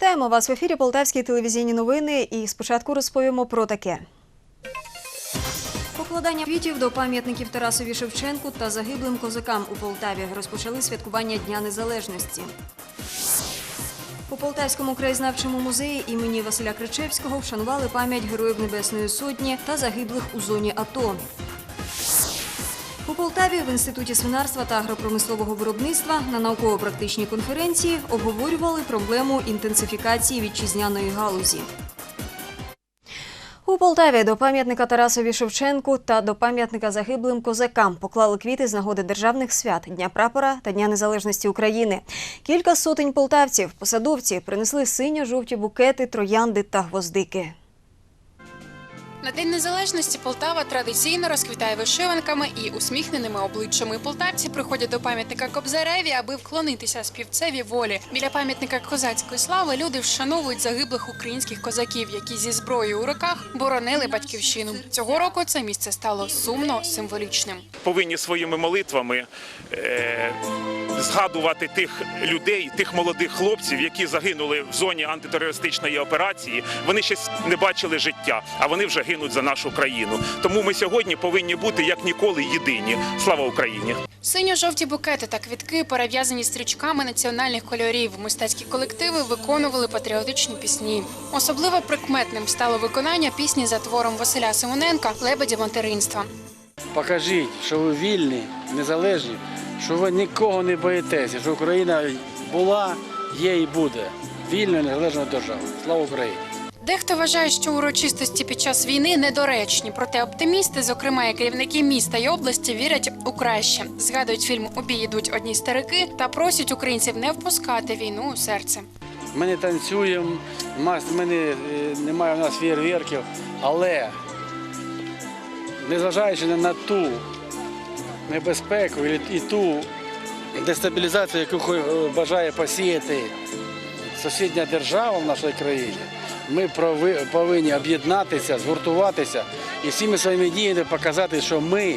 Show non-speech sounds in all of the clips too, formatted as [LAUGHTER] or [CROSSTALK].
Вітаємо вас в ефірі Полтавські телевізійні новини. І спочатку розповімо про таке. Покладання квітів до пам'ятників Тарасові Шевченку та загиблим козакам у Полтаві розпочали святкування Дня Незалежності. У Полтавському краєзнавчому музеї імені Василя Кричевського вшанували пам'ять Героїв Небесної Сотні та загиблих у зоні АТО. У Полтаві в інституті свинарства та агропромислового виробництва на науково-практичній конференції обговорювали проблему інтенсифікації вітчизняної галузі. У Полтаві до пам'ятника Тарасові Шевченку та до пам'ятника загиблим козакам поклали квіти з нагоди державних свят Дня прапора та Дня Незалежності України. Кілька сотень полтавців, посадовці принесли синьо-жовті букети, троянди та гвоздики. На День Незалежності Полтава традиційно розквітає вишиванками і усміхненими обличчями. Полтавці приходять до пам'ятника Кобзареві, аби вклонитися співцеві волі. Біля пам'ятника козацької слави люди вшановують загиблих українських козаків, які зі зброєю у руках боронили батьківщину. Цього року це місце стало сумно символічним. повинні своїми молитвами е, згадувати тих людей, тих молодих хлопців, які загинули в зоні антитерористичної операції. Вони ще не бачили життя, а вони вже гинуть за нашу країну. Тому ми сьогодні повинні бути як ніколи єдині. Слава Україні! Синьо-жовті букети та квітки перев'язані стрічками національних кольорів. Мистецькі колективи виконували патріотичні пісні. Особливо прикметним стало виконання пісні за твором Василя Симоненка Лебеді материнства. Покажіть, що ви вільні, незалежні, що ви нікого не боїтеся, що Україна була, є і буде вільною незалежною державою. Слава Україні! Дехто вважає, що урочистості під час війни недоречні, проте оптимісти, зокрема і керівники міста і області, вірять у краще. Згадують фільм У йдуть одні старики та просять українців не впускати війну у серце. Ми не танцюємо, ми не, е, немає у нас фєєрверків, але незважаючи на- ту небезпеку і, ту дестабілізацію, яку бажає посіяти сусідня держава в нашій країні, ми повинні об'єднатися, згуртуватися і всіми своїми діями показати, що ми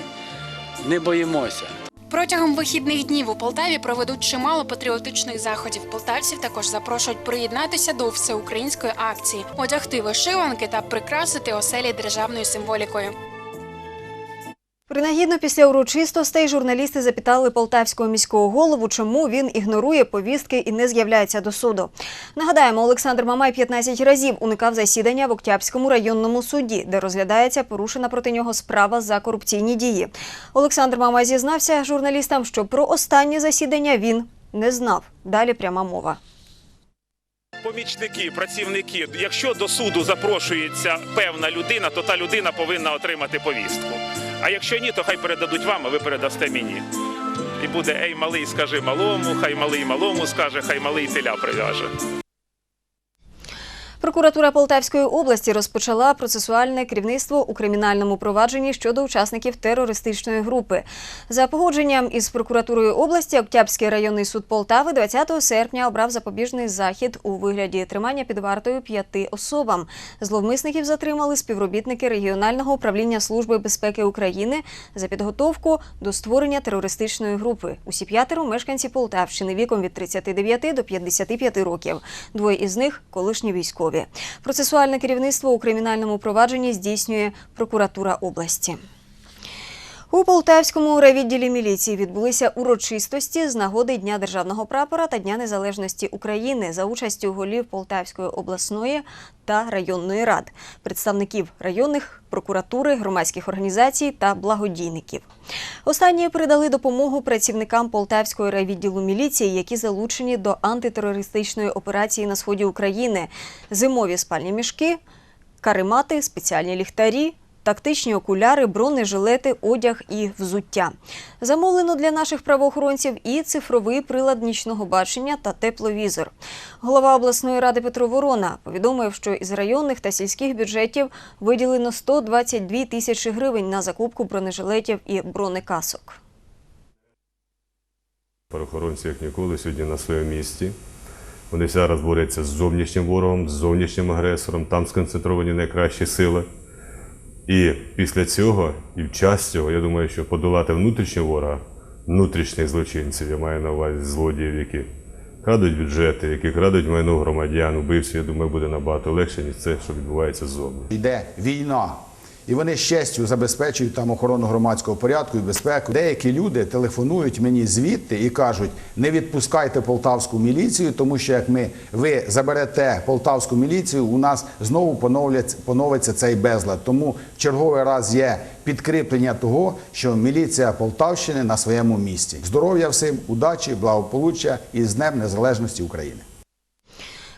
не боїмося. Протягом вихідних днів у Полтаві проведуть чимало патріотичних заходів. Полтавців також запрошують приєднатися до всеукраїнської акції, одягти вишиванки та прикрасити оселі державною символікою. Принагідно після урочистостей журналісти запитали полтавського міського голову, чому він ігнорує повістки і не з'являється до суду. Нагадаємо, Олександр Мамай 15 разів уникав засідання в Октябрському районному суді, де розглядається порушена проти нього справа за корупційні дії. Олександр Мамай зізнався журналістам, що про останнє засідання він не знав. Далі пряма мова. Помічники, працівники, якщо до суду запрошується певна людина, то та людина повинна отримати повістку. А якщо ні, то хай передадуть вам, а ви передасте мені. І буде ей малий, скажи малому, хай малий малому скаже, хай малий теля прив'яже. Прокуратура Полтавської області розпочала процесуальне керівництво у кримінальному провадженні щодо учасників терористичної групи. За погодженням із прокуратурою області Октябрський районний суд Полтави 20 серпня обрав запобіжний захід у вигляді тримання під вартою п'яти особам. Зловмисників затримали співробітники регіонального управління Служби безпеки України за підготовку до створення терористичної групи. Усі п'ятеро мешканці Полтавщини віком від 39 до 55 років. Двоє із них колишні військові. Процесуальне керівництво у кримінальному провадженні здійснює прокуратура області. У Полтавському райвідділі міліції відбулися урочистості з нагоди Дня державного прапора та Дня Незалежності України за участю голів Полтавської обласної та районної рад, представників районних прокуратури, громадських організацій та благодійників. Останні передали допомогу працівникам Полтавського райвідділу міліції, які залучені до антитерористичної операції на сході України, зимові спальні мішки, каремати, спеціальні ліхтарі, тактичні окуляри, бронежилети, одяг і взуття. Замовлено для наших правоохоронців і цифровий прилад нічного бачення та тепловізор. Голова обласної ради Петро Ворона повідомив, що із районних та сільських бюджетів виділено 122 тисячі гривень на закупку бронежилетів і бронекасок. Правоохоронці, як ніколи, сьогодні на своєму місці. Вони зараз борються з зовнішнім ворогом, з зовнішнім агресором, там сконцентровані найкращі сили. І після цього, і в час цього, я думаю, що подолати внутрішнього ворога, внутрішніх злочинців, я маю на увазі злодіїв, які крадуть бюджети, які крадуть майно громадян, убивців, я думаю, буде набагато легше, ніж це, що відбувається ззовні. Йде війна. І вони з честю забезпечують там охорону громадського порядку і безпеку. Деякі люди телефонують мені звідти і кажуть: не відпускайте полтавську міліцію, тому що як ми ви заберете полтавську міліцію, у нас знову поновиться цей безлад. Тому в черговий раз є підкріплення того, що міліція Полтавщини на своєму місці. Здоров'я всім, удачі, благополуччя і з Днем Незалежності України.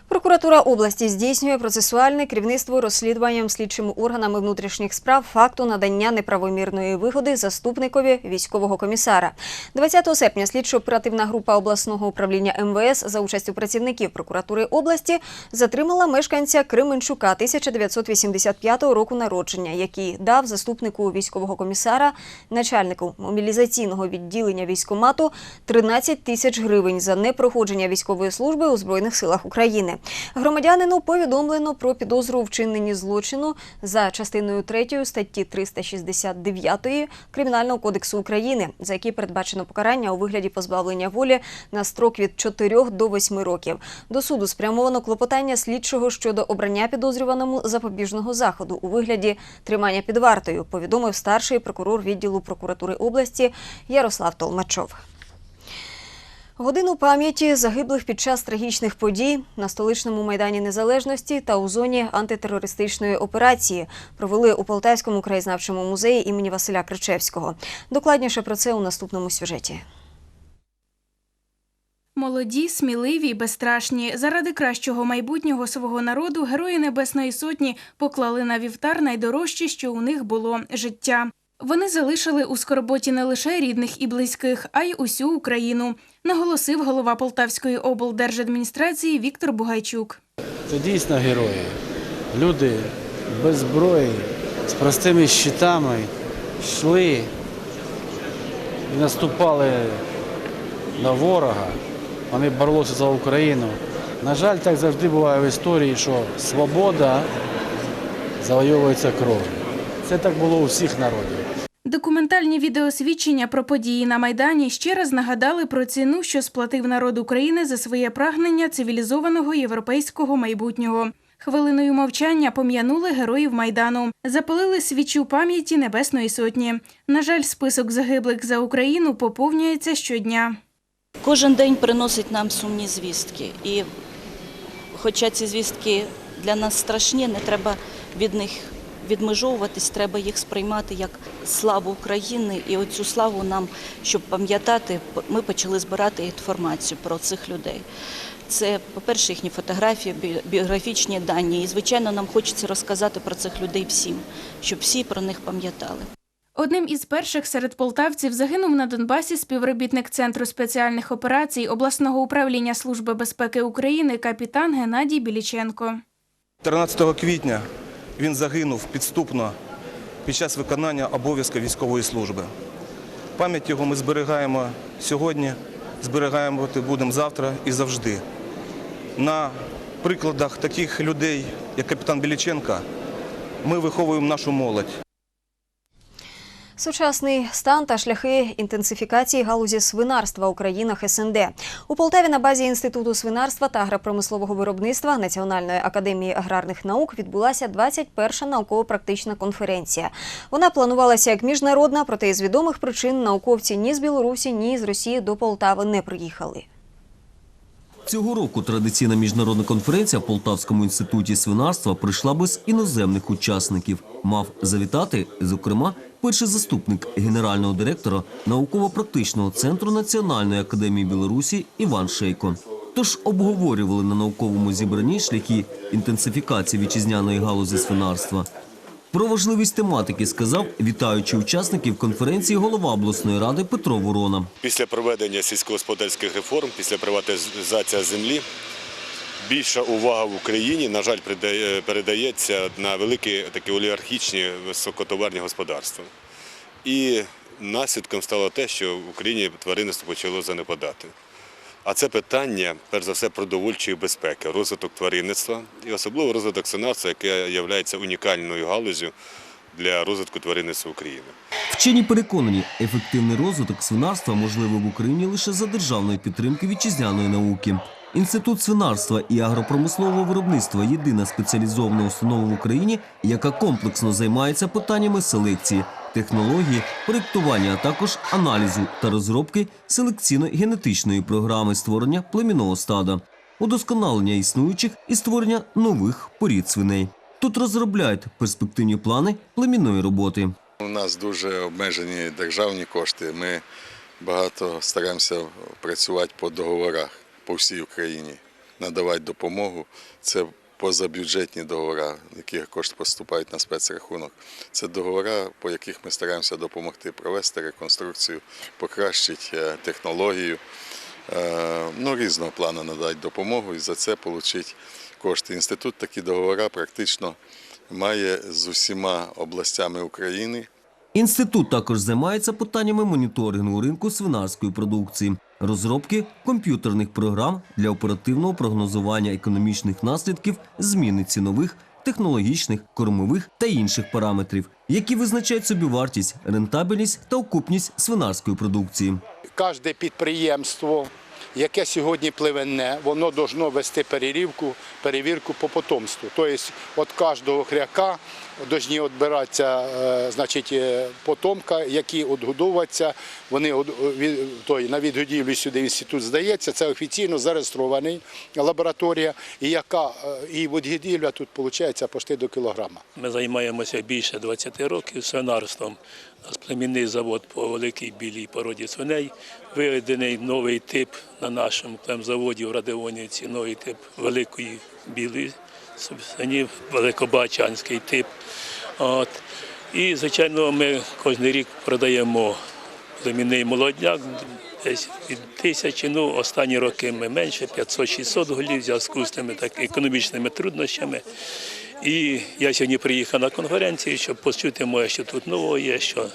Прокуратура області здійснює процесуальне керівництво розслідуванням слідчими органами внутрішніх справ факту надання неправомірної вигоди заступникові військового комісара. 20 серпня слідчо-оперативна група обласного управління МВС за участю працівників прокуратури області затримала мешканця Кременчука 1985 року народження, який дав заступнику військового комісара, начальнику мобілізаційного відділення військомату 13 тисяч гривень за непроходження військової служби у Збройних силах України. Громадянину повідомлено про підозру у вчиненні злочину за частиною 3 статті 369 Кримінального кодексу України, за який передбачено покарання у вигляді позбавлення волі на строк від 4 до 8 років. До суду спрямовано клопотання слідчого щодо обрання підозрюваному запобіжного заходу у вигляді тримання під вартою, повідомив старший прокурор відділу прокуратури області Ярослав Толмачов. Годину пам'яті загиблих під час трагічних подій на столичному майдані Незалежності та у зоні антитерористичної операції провели у Полтавському краєзнавчому музеї імені Василя Кричевського. Докладніше про це у наступному сюжеті. Молоді, сміливі безстрашні. Заради кращого майбутнього свого народу герої Небесної Сотні поклали на вівтар найдорожче, що у них було життя. Вони залишили у скорботі не лише рідних і близьких, а й усю Україну, наголосив голова Полтавської облдержадміністрації Віктор Бугайчук. Це дійсно герої. Люди без зброї, з простими щитами йшли і наступали на ворога. Вони боролися за Україну. На жаль, так завжди буває в історії, що свобода завойовується кров'ю. Це так було у всіх народів. Документальні відеосвідчення про події на Майдані ще раз нагадали про ціну, що сплатив народ України за своє прагнення цивілізованого європейського майбутнього. Хвилиною мовчання пом'янули героїв Майдану, запалили свічу пам'яті Небесної Сотні. На жаль, список загиблих за Україну поповнюється щодня. Кожен день приносить нам сумні звістки. І хоча ці звістки для нас страшні, не треба від них відмежовуватись, треба їх сприймати як славу України. І оцю славу нам, щоб пам'ятати, ми почали збирати інформацію про цих людей. Це, по-перше, їхні фотографії, біографічні дані. І, звичайно, нам хочеться розказати про цих людей всім, щоб всі про них пам'ятали. Одним із перших серед полтавців загинув на Донбасі співробітник Центру спеціальних операцій обласного управління Служби безпеки України капітан Геннадій Біліченко. 13 квітня він загинув підступно під час виконання обов'язка військової служби. Пам'ять його ми зберігаємо сьогодні, зберігаємо будемо завтра і завжди. На прикладах таких людей, як капітан Біліченка, ми виховуємо нашу молодь. Сучасний стан та шляхи інтенсифікації галузі свинарства у країнах СНД. У Полтаві на базі Інституту свинарства та агропромислового виробництва Національної академії аграрних наук відбулася 21-ша науково-практична конференція. Вона планувалася як міжнародна, проте із відомих причин науковці ні з Білорусі, ні з Росії до Полтави не приїхали. Цього року традиційна міжнародна конференція в Полтавському інституті свинарства прийшла без іноземних учасників. Мав завітати, зокрема, перший заступник генерального директора науково-практичного центру Національної академії Білорусі Іван Шейко. Тож обговорювали на науковому зібранні шляхи інтенсифікації вітчизняної галузі свинарства. Про важливість тематики сказав, вітаючи учасників конференції голова обласної ради Петро Ворона. Після проведення сільськогосподарських реформ, після приватизації землі, більша увага в Україні, на жаль, передається на великі такі олігархічні високотоварні господарства. І наслідком стало те, що в Україні тваринництво почало занепадати. А це питання, перш за все, продовольчої безпеки, розвиток тваринництва і особливо розвиток свинарства, яке є унікальною галузю для розвитку тваринництва України. Вчені переконані, ефективний розвиток свинарства можливий в Україні лише за державної підтримки вітчизняної науки. Інститут свинарства і агропромислового виробництва єдина спеціалізована установа в Україні, яка комплексно займається питаннями селекції, технології, проєктування, а також аналізу та розробки селекційно-генетичної програми створення племінного стада, удосконалення існуючих і створення нових порід свиней. Тут розробляють перспективні плани племінної роботи. У нас дуже обмежені державні кошти. Ми багато стараємося працювати по договорах по всій Україні, надавати допомогу. Це позабюджетні договори, які кошти поступають на спецрахунок. Це договори, по яких ми стараємося допомогти провести реконструкцію, покращити е, технологію. Е, Ну, різного плану надати допомогу і за це отримати кошти. Інститут такі договори практично має з усіма областями України. Інститут також займається питаннями моніторингу ринку свинарської продукції, розробки комп'ютерних програм для оперативного прогнозування економічних наслідків зміни цінових, технологічних, кормових та інших параметрів, які визначають собівартість, рентабельність та окупність свинарської продукції. Кожне підприємство, яке сьогодні пливенне, воно должно вести перевірку, перевірку по потомству. Тобто від кожного хряка повинні відбиратися е, значить, е, потомка, які відгодовуються. Вони той, на відгодівлю сюди інститут здається. Це офіційно зареєстрований лабораторія, і яка е, і відгодівля тут виходить почти до кілограма. Ми займаємося більше 20 років свинарством. Племінний завод по великій білій породі свиней. Виведений новий тип на нашому племзаводі в Радионівці, новий тип великої білої свині, великобачанський тип. От. І, звичайно, ми кожен рік продаємо племінний молодняк, десь від тисячі, ну останні роки ми менше, 500-600 голів в зв'язку з тими так, економічними труднощами. І я сьогодні приїхав на конференцію, щоб почути моє, що тут нового є, що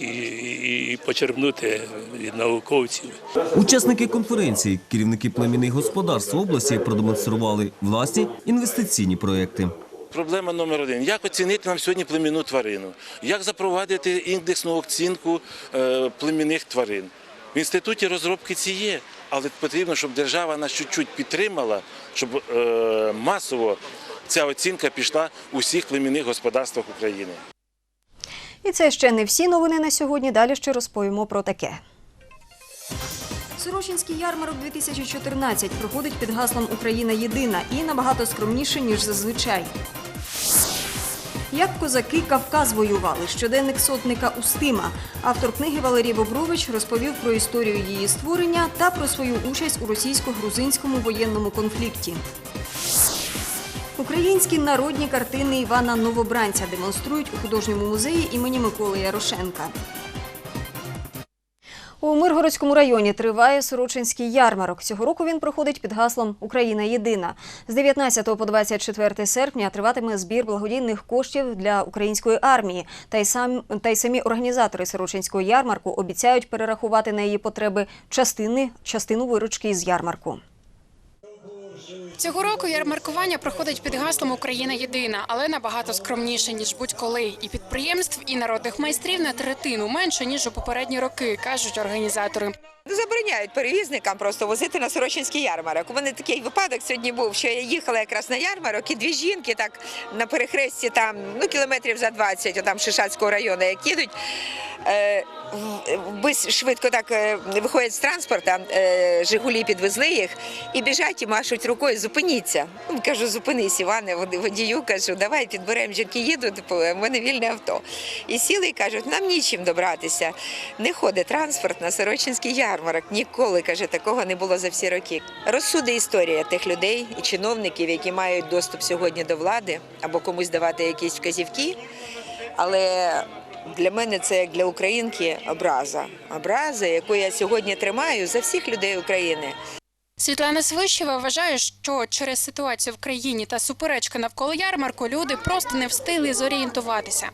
і, і, і почерпнути від науковців. Учасники конференції, керівники племінних господарств області продемонстрували власні інвестиційні проекти. Проблема номер один. Як оцінити нам сьогодні племінну тварину? Як запровадити індексну оцінку е, племінних тварин? В інституті розробки ці є, але потрібно, щоб держава нас чуть-чуть підтримала, щоб е, масово ця оцінка пішла у всіх племінних господарствах України. І це ще не всі новини на сьогодні. Далі ще розповімо про таке. Сорочинський ярмарок 2014 проходить під гаслом Україна єдина і набагато скромніше, ніж зазвичай. Як козаки Кавказ воювали щоденник сотника Устима. Автор книги Валерій Бобрович розповів про історію її створення та про свою участь у російсько-грузинському воєнному конфлікті. Українські народні картини Івана Новобранця демонструють у художньому музеї імені Миколи Ярошенка. У Миргородському районі триває Сорочинський ярмарок. Цього року він проходить під гаслом Україна єдина. З 19 по 24 серпня триватиме збір благодійних коштів для української армії. Та й сам та й самі організатори Сорочинського ярмарку обіцяють перерахувати на її потреби частини частину виручки з ярмарку. Цього року ярмаркування проходить під гаслом Україна єдина, але набагато скромніше ніж будь-коли. І підприємств, і народних майстрів на третину менше ніж у попередні роки, кажуть організатори. Забороняють перевізникам просто возити на Сорочинський ярмарок. У мене такий випадок сьогодні був, що я їхала якраз на ярмарок, і дві жінки так на перехресті там ну кілометрів за 20, там Шишацького району, як їдуть. Е, швидко так е, виходять з транспорта, е, Жигулі підвезли їх і біжать і машуть рукою, зупиніться. Ну, кажу, зупинись, Іване, водію, кажу, давай підберемо, жінки їдуть, в мене вільне авто. І сіли і кажуть, нам нічим добратися. Не ходить транспорт на Сорочинський ярмарок. Ніколи, каже, такого не було за всі роки. Розсуди історія тих людей і чиновників, які мають доступ сьогодні до влади або комусь давати якісь вказівки. Але для мене це як для українки образа. Образа, яку я сьогодні тримаю за всіх людей України. Світлана Свищева вважає, що через ситуацію в країні та суперечки навколо ярмарку люди просто не встигли зорієнтуватися.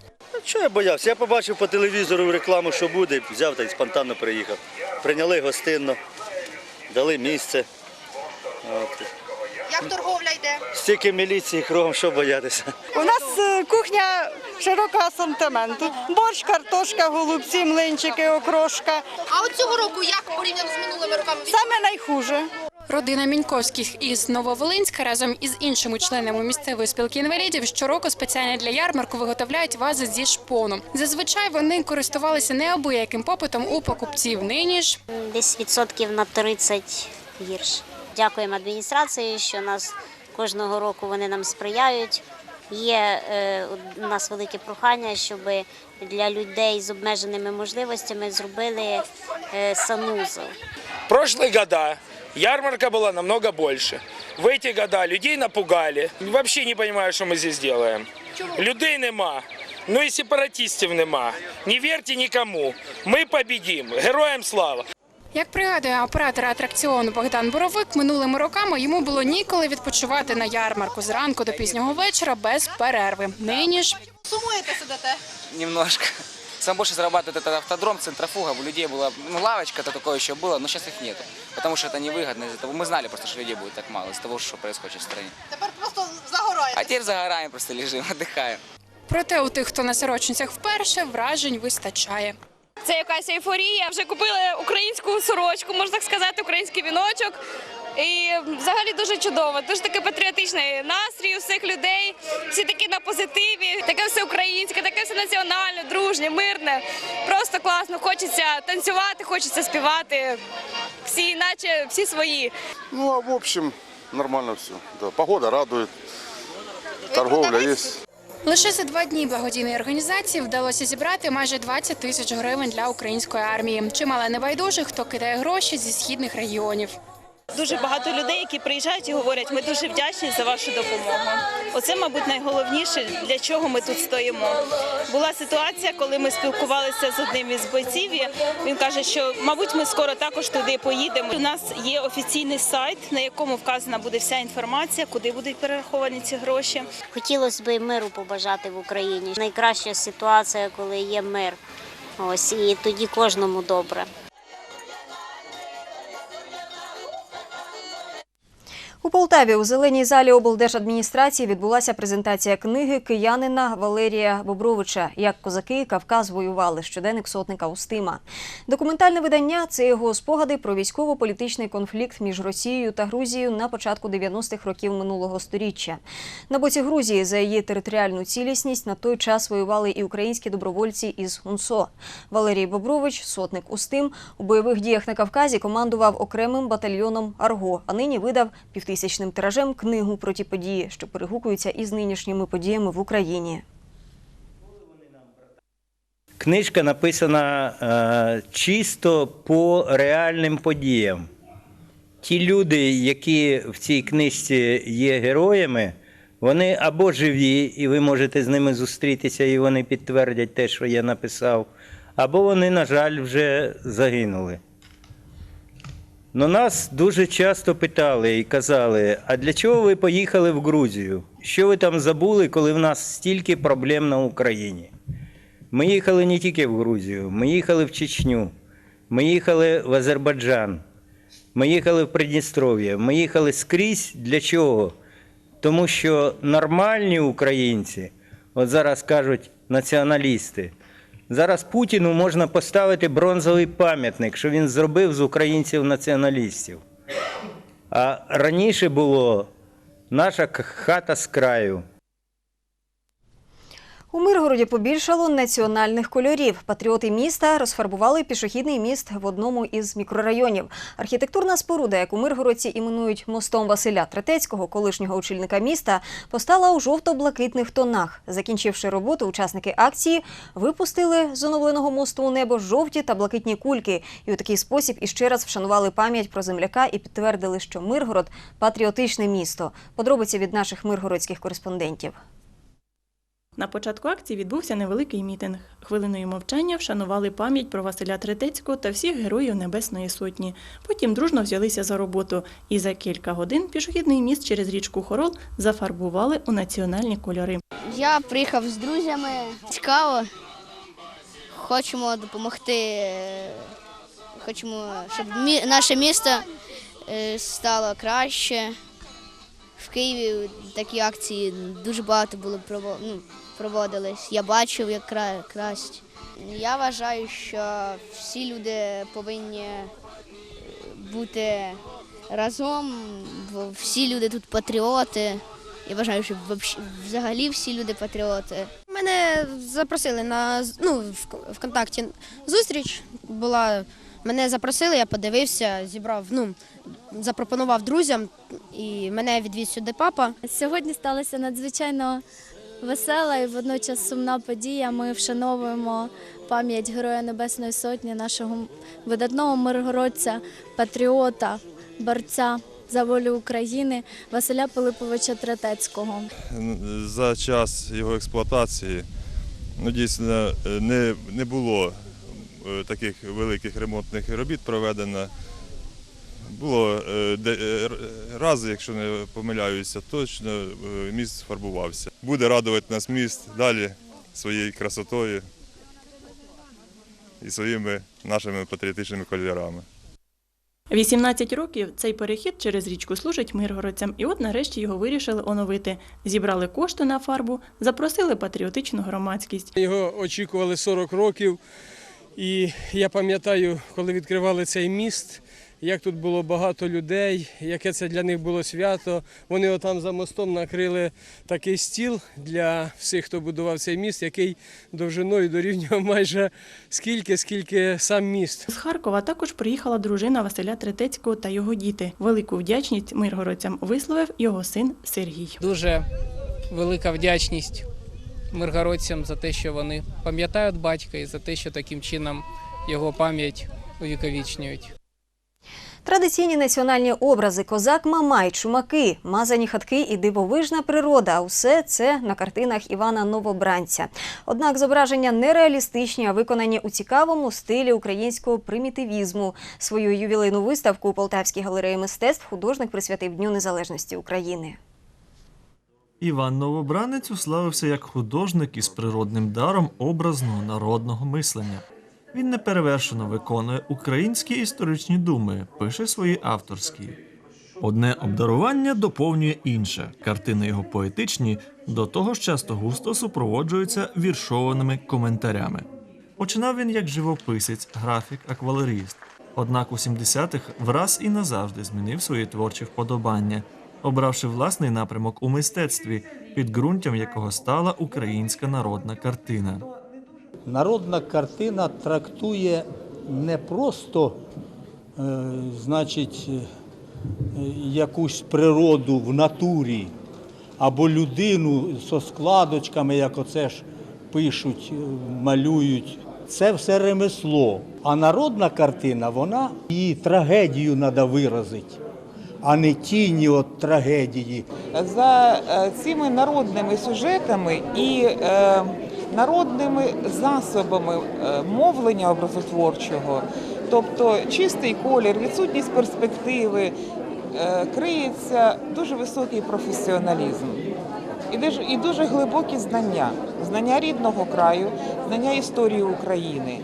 Що я боявся? Я побачив по телевізору рекламу, що буде, взяв та й спонтанно приїхав. Прийняли гостинно, дали місце. От. Як торговля йде? Стільки міліції кругом, що боятися. У нас е, кухня широкого асортименту. Борщ, картошка, голубці, млинчики, окрошка. А от цього року як порівняно з минулими роками? Саме найхуже. Родина Міньковських із Нововолинська разом із іншими членами місцевої спілки інвалідів щороку спеціально для ярмарку виготовляють вази зі шпону. Зазвичай вони користувалися неабияким попитом у покупців. Нині ж Десь відсотків на 30 гірше. Дякуємо адміністрації, що нас кожного року вони нам сприяють. Є е, у нас велике прохання, щоб для людей з обмеженими можливостями зробили е, санузел. Прошлые года ярмарка была намного больше. В эти года людей напугали. Вообще не понимаю, что мы здесь делаем. Людей нема. Ну і сепаратистів нема. Не вірте нікому. Ми побідім. Героям слава! Як пригадує оператор атракціону Богдан Боровик, минулими роками йому було ніколи відпочивати на ярмарку з ранку до пізнього вечора без перерви. Нині ж Сумуєте сидите? Немножко. Сам больше зарабатывает этот автодром, центрофуга. У людей была ну, лавочка-то такое еще было, но сейчас их нету. Потому что это невыгодно из-за того. Мы знали просто, что людей будет так мало из-за того, что происходит в стране. Тепер просто загораєте. А теперь загораем, просто лежим, [LAUGHS] отдыхаем. проте у тих, хто на сорочницях вперше, вражень вистачає. Це якась ейфорія. Вже купили українську сорочку, можна так сказати, український віночок. І взагалі дуже чудово, дуже такий патріотичний настрій у всіх людей. Всі такі на позитиві, таке все українське, таке все національне, дружнє, мирне. Просто класно. Хочеться танцювати, хочеться співати. Всі, наче всі свої. Ну, а в общем, нормально все. Да. Погода радует, торговля есть. Лише за два дні благодійної організації вдалося зібрати майже 20 тисяч гривень для української армії. Чимало небайдужих, хто кидає гроші зі східних регіонів. Дуже багато людей, які приїжджають і говорять, ми дуже вдячні за вашу допомогу. Оце, мабуть, найголовніше, для чого ми тут стоїмо. Була ситуація, коли ми спілкувалися з одним із бойців. Він каже, що мабуть ми скоро також туди поїдемо. У нас є офіційний сайт, на якому вказана буде вся інформація, куди будуть перераховані ці гроші. Хотілося б миру побажати в Україні. Найкраща ситуація, коли є мир. Ось і тоді кожному добре. У Полтаві у зеленій залі облдержадміністрації відбулася презентація книги киянина Валерія Бобровича Як козаки Кавказ воювали. Щоденник сотника Устима. Документальне видання це його спогади про військово-політичний конфлікт між Росією та Грузією на початку 90-х років минулого століття. На боці Грузії за її територіальну цілісність на той час воювали і українські добровольці із УНСО. Валерій Бобрович, сотник Устим, у бойових діях на Кавказі командував окремим батальйоном Арго, а нині видав півтисячним тиражем книгу про ті події, що перегукуються із нинішніми подіями в Україні. Книжка написана е, чисто по реальним подіям. Ті люди, які в цій книжці є героями, вони або живі, і ви можете з ними зустрітися, і вони підтвердять те, що я написав, або вони, на жаль, вже загинули. Но нас дуже часто питали і казали: а для чого ви поїхали в Грузію? Що ви там забули, коли в нас стільки проблем на Україні? Ми їхали не тільки в Грузію, ми їхали в Чечню, ми їхали в Азербайджан, ми їхали в Придністров'я, ми їхали скрізь для чого? Тому що нормальні українці, от зараз кажуть націоналісти, зараз Путіну можна поставити бронзовий пам'ятник, що він зробив з українців націоналістів. А раніше було наша хата з краю. У Миргороді побільшало національних кольорів. Патріоти міста розфарбували пішохідний міст в одному із мікрорайонів. Архітектурна споруда, яку миргородці іменують мостом Василя Третецького, колишнього очільника міста, постала у жовто-блакитних тонах. Закінчивши роботу, учасники акції випустили з оновленого мосту у небо жовті та блакитні кульки. І у такий спосіб іще раз вшанували пам'ять про земляка і підтвердили, що Миргород патріотичне місто. Подробиці від наших миргородських кореспондентів. На початку акції відбувся невеликий мітинг. Хвилиною мовчання вшанували пам'ять про Василя Третецького та всіх героїв Небесної Сотні. Потім дружно взялися за роботу. І за кілька годин пішохідний міст через річку Хорол зафарбували у національні кольори. Я приїхав з друзями. Цікаво. Хочемо допомогти. е, Хочемо, щоб наше місто е, стало краще. В Києві такі акції дуже багато було ну, проводились. Я бачив, як кра- краще. Я вважаю, що всі люди повинні е, бути разом. в- Всі люди тут патріоти. Я вважаю, що взагалі всі люди патріоти. Мене запросили на з- ну, ВКонтакті зустріч була. Мене запросили, я подивився, зібрав, ну, запропонував друзям, і мене відвіз сюди папа. Сьогодні сталася надзвичайно весела і водночас сумна подія. Ми вшановуємо пам'ять Героя Небесної Сотні, нашого видатного миргородця, патріота, борця за волю України Василя Пилиповича Третецького. за час його експлуатації ну, дійсно е, не, не було е, таких великих ремонтних робіт проведено. Було е, де, е, раз, якщо не помиляюся, точно е, міст фарбувався. Буде радувати нас міст далі своєю красотою і своїми нашими патріотичними кольорами. 18 років цей перехід через річку служить миргородцям, і от нарешті його вирішили оновити. Зібрали кошти на фарбу, запросили патріотичну громадськість. Його очікували 40 років. І я пам'ятаю, коли відкривали цей міст, як тут було багато людей, яке це для них було свято. Вони отам за мостом накрили такий стіл для всіх, хто будував цей міст, який довжиною дорівнював [LAUGHS] майже скільки, скільки сам міст. З Харкова також приїхала дружина Василя Третецького та його діти. Велику вдячність миргородцям висловив його син Сергій. Дуже велика вдячність миргородцям за те, що вони пам'ятають батька і за те, що таким чином його пам'ять увіковічнюють. Традиційні національні образи козак Мамай, чумаки, мазані хатки і дивовижна природа. Усе це на картинах Івана Новобранця. Однак зображення нереалістичні, а виконані у цікавому стилі українського примітивізму. Свою ювілейну виставку у Полтавській галереї мистецтв художник присвятив Дню Незалежності України. Іван Новобранець уславився як художник із природним даром образного народного мислення. Він неперевершено виконує українські історичні думи, пише свої авторські. Одне обдарування доповнює інше. Картини його поетичні, до того ж часто густо супроводжуються віршованими коментарями. Починав він як живописець, графік, аквалеріст. Однак у 70-х враз і назавжди змінив свої творчі вподобання, обравши власний напрямок у мистецтві, підґрунтям якого стала українська народна картина. Народна картина трактує не просто, е, значить, е, якусь природу в натурі або людину зі складочками, як оце ж пишуть, е, малюють. Це все ремесло. А народна картина, вона її трагедію треба виразити, а не тіні от трагедії. за цими народними сюжетами і е, народними засобами е, мовлення образотворчого, тобто чистий колір, відсутність перспективи, е, криється дуже високий професіоналізм. І дуже, глибокі знання, знання рідного краю, знання історії України.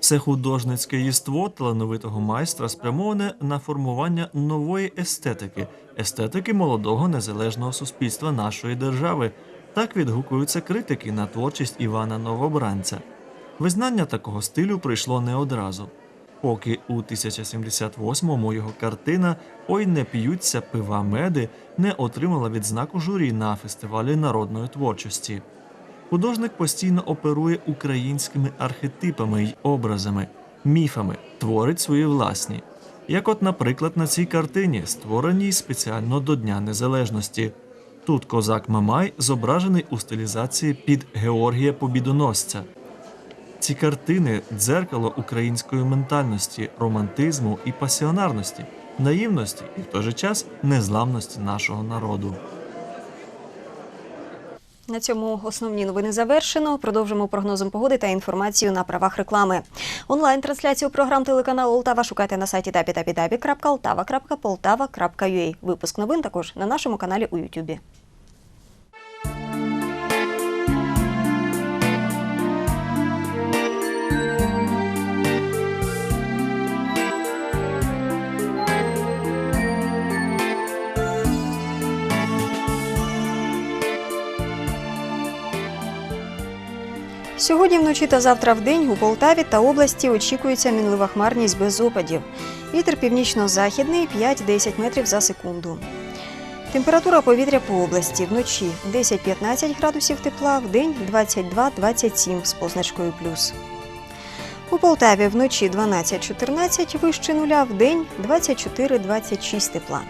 Все художницьке єство талановитого майстра спрямоване на формування нової естетики, естетики молодого незалежного суспільства нашої держави. Так відгукуються критики на творчість Івана Новобранця. Визнання такого стилю прийшло не одразу. Поки у 1078-му його картина Ой не п'ються пива меди не отримала відзнаку журі на фестивалі народної творчості. Художник постійно оперує українськими архетипами й образами, міфами, творить свої власні. Як, от, наприклад, на цій картині, створеній спеціально до Дня Незалежності. Тут козак Мамай зображений у стилізації під Георгія Побідоносця. Ці картини дзеркало української ментальності, романтизму і пасіонарності, наївності і в той же час незламності нашого народу. На цьому основні новини завершено. Продовжимо прогнозом погоди та інформацію на правах реклами. Онлайн-трансляцію програм телеканалу Олтава шукайте на сайті www.oltava.poltava.ua. Випуск новин також на нашому каналі у Ютубі. Сьогодні вночі та завтра в день у Полтаві та області очікується мінлива хмарність без опадів. Вітер північно-західний 5-10 метрів за секунду. Температура повітря по області вночі 10-15 градусів тепла, вдень 22-27 з позначкою плюс. У Полтаві вночі 12-14 вище нуля, вдень 24-26 тепла.